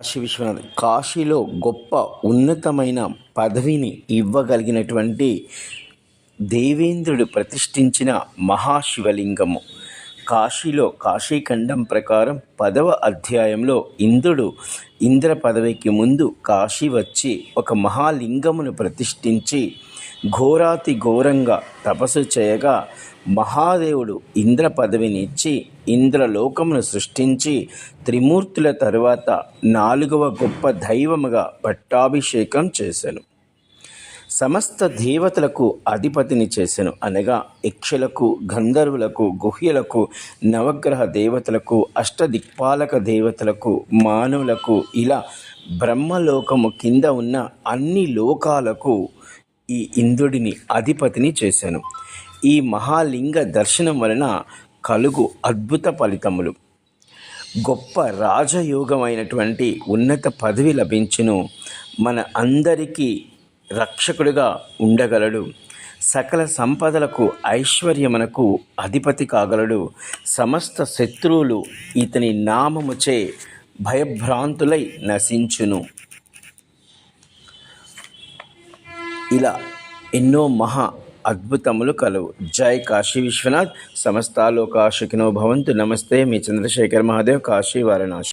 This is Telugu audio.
కాశీ విశ్వనాథ్. కాశీలో గొప్ప ఉన్నతమైన పదవిని ఇవ్వగలిగినటువంటి దేవేంద్రుడు ప్రతిష్ఠించిన మహాశివలింగము. కాశీలో కాశీఖండం ప్రకారం పదవ అధ్యాయంలో ఇంద్రుడు ఇంద్ర పదవికి ముందు కాశీ వచ్చి ఒక మహాలింగమును ప్రతిష్ఠించి ఘోరాతి ఘోరంగా తపస్సు చేయగా మహాదేవుడు ఇంద్ర పదవినిచ్చి ఇంద్రలోకమును సృష్టించి త్రిమూర్తుల తరువాత నాలుగవ గొప్ప దైవముగా పట్టాభిషేకం చేశాను సమస్త దేవతలకు అధిపతిని చేసెను. అనగా యక్షులకు గంధర్వులకు గుహ్యలకు నవగ్రహ దేవతలకు అష్టదిక్పాలక దేవతలకు మానవులకు ఇలా బ్రహ్మలోకము కింద ఉన్న అన్ని లోకాలకు ఈ ఇంద్రుడిని అధిపతిని చేశాను ఈ మహాలింగ దర్శనం వలన కలుగు అద్భుత ఫలితములు. గొప్ప రాజయోగమైనటువంటి ఉన్నత పదవి లభించును. మన అందరికీ రక్షకుడిగా ఉండగలడు. సకల సంపదలకు ఐశ్వర్యమునకు అధిపతి కాగలడు. సమస్త శత్రువులు ఇతని నామముచే భయభ్రాంతులై నశించును. ఇలా ఎన్నో మహా అద్భుతములు కలవు. జై కాశీ విశ్వనాథ్. సమస్తాలోకాశకినో భవంతు. నమస్తే. మీ చంద్రశేఖర్ మహాదేవ్. కాశీ వారణాసి.